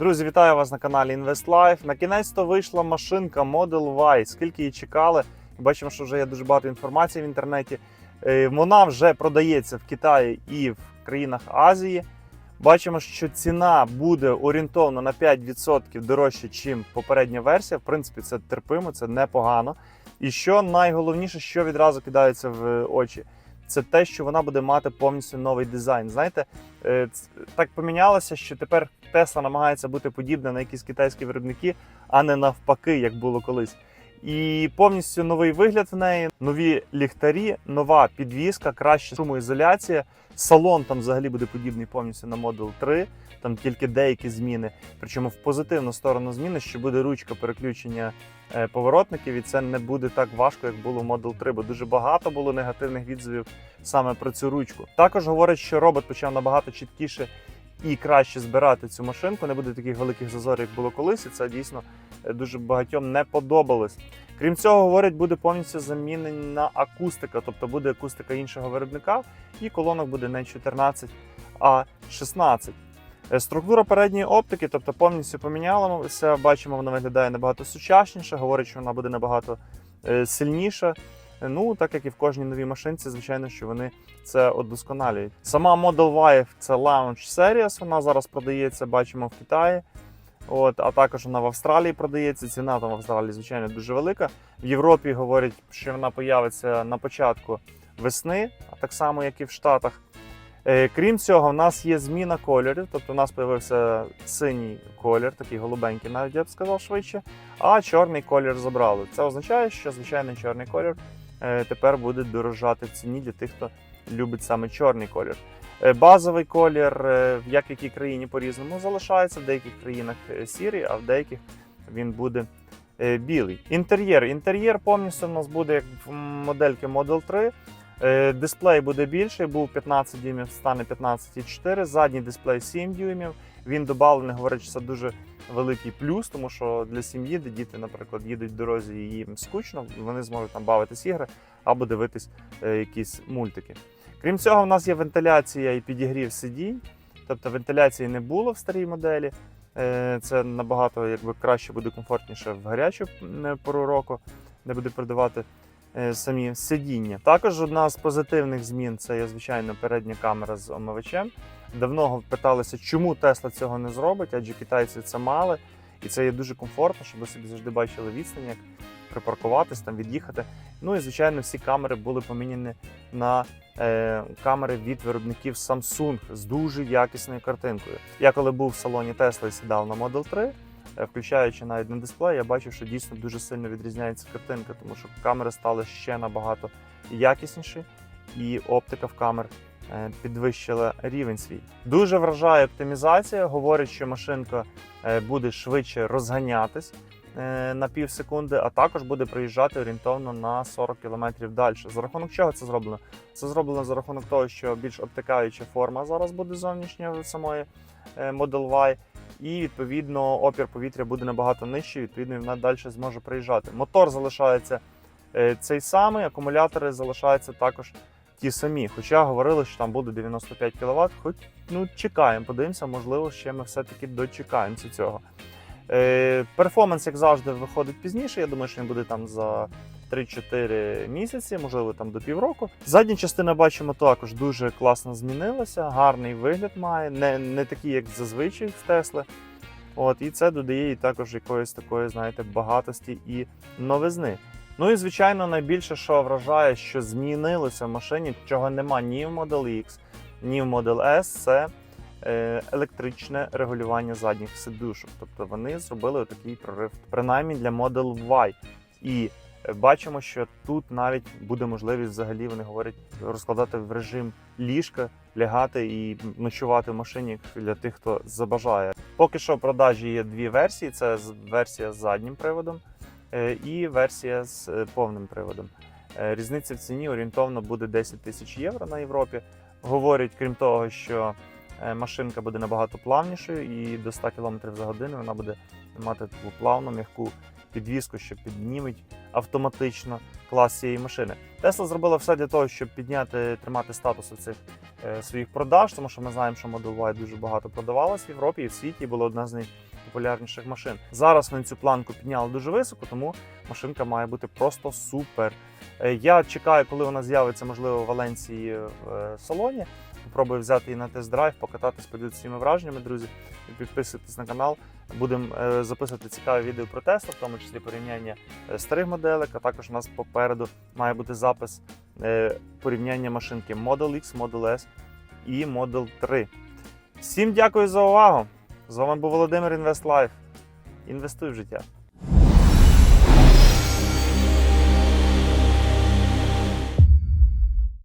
Друзі, вітаю вас на каналі InvestLife. На кінець то вийшла машинка Model Y. Скільки її чекали? Бачимо, що вже є дуже багато інформації в інтернеті. Е, Вона вже продається в Китаї і в країнах Азії. Бачимо, що ціна буде орієнтовно на 5% дорожче, ніж попередня версія. В принципі, це терпимо, це непогано. І що найголовніше, що відразу кидається в очі, це те, що вона буде мати повністю новий дизайн. Знаєте, е, так помінялося, що тепер Тесла намагається бути подібна на якісь китайські виробники, а не навпаки, як було колись. І повністю новий вигляд в неї, нові ліхтарі, нова підвізка, краща шумоізоляція. Салон там взагалі буде подібний повністю на Model 3, там тільки деякі зміни. Причому в позитивну сторону зміни, що буде ручка переключення е, поворотників, і це не буде так важко, як було в Model 3, бо дуже багато було негативних відзивів саме про цю ручку. Також говорять, що робот почав набагато чіткіше і краще збирати цю машинку. Не буде таких великих зазорів, як було колись, і це дійсно е, дуже багатьом не подобалось. Крім цього, говорять, буде повністю замінена акустика, тобто буде акустика іншого виробника, і колонок буде не 14, а 16. Е, Структура передньої оптики, тобто повністю помінялася. Бачимо, вона виглядає набагато сучасніше. Говорять, що вона буде набагато е, сильніша. Ну, так як і в кожній новій машинці, звичайно, що вони це удосконалюють. Сама Model Y це Launch Series, вона зараз продається, бачимо в Китаї. От, а також вона в Австралії продається. Ціна там в Австралії, звичайно, дуже велика. В Європі говорять, що вона появиться на початку весни, а так само, як і в Штатах. Е, Крім цього, в нас є зміна кольорів, тобто у нас з'явився синій колір, такий голубенький, навіть я б сказав швидше, а чорний колір забрали. Це означає, що звичайний чорний колір тепер буде дорожати в ціні для тих, хто любить саме чорний колір. Е, Базовий колір, е, в як якій країні по-різному залишається, в деяких країнах е, сірий, а в деяких він буде е, білий. Інтер'єр. Інтер'єр повністю у нас буде як в модельки Model 3. Е, Дисплей буде більший, був 15 дюймів, стане 15,4. Задній дисплей 7 дюймів. Він додавлений, говорить, що це дуже великий плюс, тому що для сім'ї, де діти, наприклад, їдуть в дорозі і їм скучно, вони зможуть там бавитись ігри або дивитись е, якісь мультики. Крім цього, в нас є вентиляція і підігрів сидінь. Тобто вентиляції не було в старій моделі. Е, Це набагато якби, краще буде комфортніше в гарячу пору року, де буде продавати самі сидіння. Також одна з позитивних змін це є, звичайно, передня камера з омивачем. Давно питалися, чому Тесла цього не зробить, адже китайці це мали, і це є дуже комфортно, щоб ви собі завжди бачили відстань, як припаркуватись, там від'їхати. Ну і звичайно, всі камери були поміняні на е, камери від виробників Samsung з дуже якісною картинкою. Я коли був в салоні Tesla і сідав на Model 3, е, включаючи навіть на дисплей, я бачив, що дійсно дуже сильно відрізняється картинка, тому що камери стали ще набагато якісніші, і оптика в камер е, підвищила рівень свій. Дуже вражає оптимізація. Говорять, що машинка е, буде швидше розганятись е, на пів секунди, а також буде проїжджати орієнтовно на 40 км далі. За рахунок чого це зроблено? Це зроблено за рахунок того, що більш обтикаюча форма зараз буде зовнішня самої е, Model Y, і відповідно опір повітря буде набагато нижчий, відповідно, вона далі зможе проїжджати. Мотор залишається е, цей самий, акумулятори залишаються також ті самі. Хоча говорили, що там буде 95 кВт, хоч ну чекаємо, подивимося, можливо, ще ми все-таки дочекаємося цього. Е, перформанс, як завжди, виходить пізніше. Я думаю, що він буде там за 3-4 місяці, можливо, там до півроку. Задня частина бачимо також дуже класно змінилася, гарний вигляд має, не, не такий, як зазвичай в Тесли. От, і це додає їй також якоїсь такої, знаєте, багатості і новизни. Ну і звичайно, найбільше, що вражає, що змінилося в машині, чого нема ні в Model X, ні в Model S, це е, електричне регулювання задніх сидушок. Тобто вони зробили такий прорив, принаймні для Model Y. І бачимо, що тут навіть буде можливість взагалі, вони говорять, розкладати в режим ліжка, лягати і ночувати в машині для тих, хто забажає. Поки що в продажі є дві версії: це версія з заднім приводом е, і версія з е, повним приводом. Е, Різниця в ціні орієнтовно буде 10 тисяч євро на Європі. Говорять, крім того, що машинка буде набагато плавнішою і до 100 км за годину вона буде мати таку плавну м'яку підвіску, що підніметь автоматично клас цієї машини. Тесла зробила все для того, щоб підняти, тримати статус цих е, своїх продаж, тому що ми знаємо, що Model Y дуже багато продавалось в Європі і в світі, і була одна з найпопулярніших машин. Зараз вони цю планку підняли дуже високо, тому машинка має бути просто супер. Е, Я чекаю, коли вона з'явиться, можливо, в Валенції в е, салоні. Попробую взяти її на тест-драйв, покататись, поділитися своїми враженнями, друзі. І підписуйтесь на канал. Будемо е, записувати цікаві відео про Тесла, в тому числі порівняння е, старих моделек, а також у нас попереду має бути запис е, порівняння машинки Model X, Model S і Model 3. Всім дякую за увагу! З вами був Володимир Інвест Лайф. Інвестуй в життя.